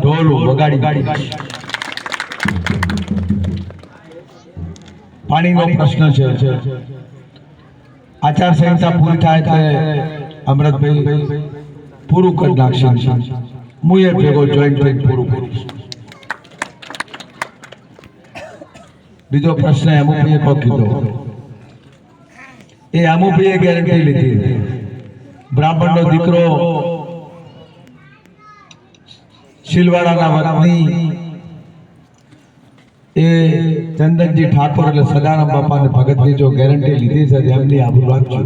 પૂરી કરી નાખશે. ભેગો જોઈન્ટ થઈને પૂરું કરીશ. બીજો પ્રશ્ન અમુકભાઈએ કોક કીધો. એ અમુકભાઈએ ગેરંટી લીધી. બ્રાહ્મણનો દીકરો શિલવાડાના વતની એ ચંદનજી ઠાકોર એટલે સદારામ બાપાને ભગતની જો ગેરંટી લીધી છે એમની આબરૂ રાખજો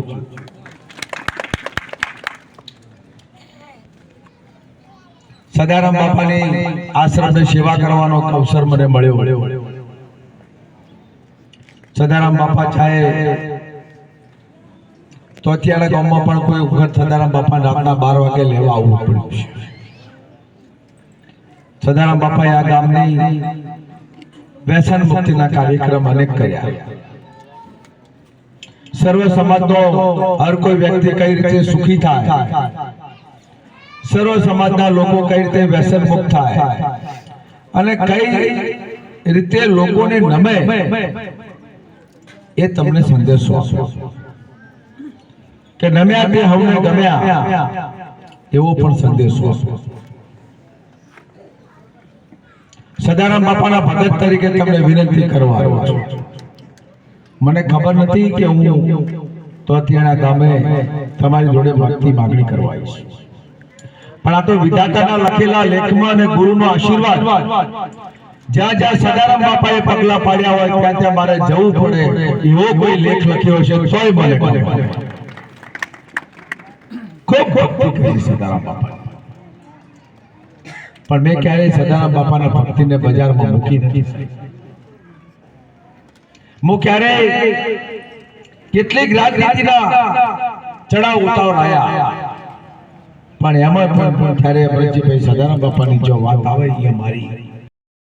સદારામ બાપાની આશ્રમની સેવા કરવાનો અવસર મને મળ્યો. સદારામ બાપા ચાહે તો અત્યારે ગામમાં પણ કોઈ વખત સદારામ બાપા રાતના બાર વાગે લેવા આવવું પડ્યું છે. સદારામ બાપાએ આ ગામની વ્યસન મુક્તિના કાર્યક્રમ અનેક કર્યા. સર્વ સમાજનો હર કોઈ વ્યક્તિ કઈ રીતે સુખી થાય, સર્વ સમાજના લોકો કઈ રીતે વ્યસન મુક્ત થાય અને કઈ રીતે લોકોને નમે એ તમને સંદેશો આપો. કે નમ્યા તે હવને ગમ્યા. એવો પણ સંદેશો સદારામ બાપાના ભગત તરીકે તમને વિનંતી કરવા આવ્યો છું. મને ખબર નથી કે હું તો અત્યારના ગામે તમારી જોડે ભક્તિ માગણી કરવા આવીશ. પણ આ તો વિધાતાના લખેલા લેખમાં અને ગુરુનો આશીર્વાદ. જ્યાં જ્યાં સદારામ બાપાએ પગલા પાડ્યા હોય, ત્યાં ત્યાં મારે જવું પડે. એવો કોઈ લેખ લખ્યો છે તોય મને પડે. ખૂબ ભક્તિ કરી સદારામ બાપા પણ મેં ક્યારેય સદારામ બાપાના ભક્તિને બજારમાં મૂકી નથી. હું ક્યારેય કેટલીક રાજનીતિના ચડાવ ઉતાર આવ્યા પણ એમાં પણ પણ ક્યારે અમરજીભાઈ સદારામ બાપાની જો વાત આવે એ મારી.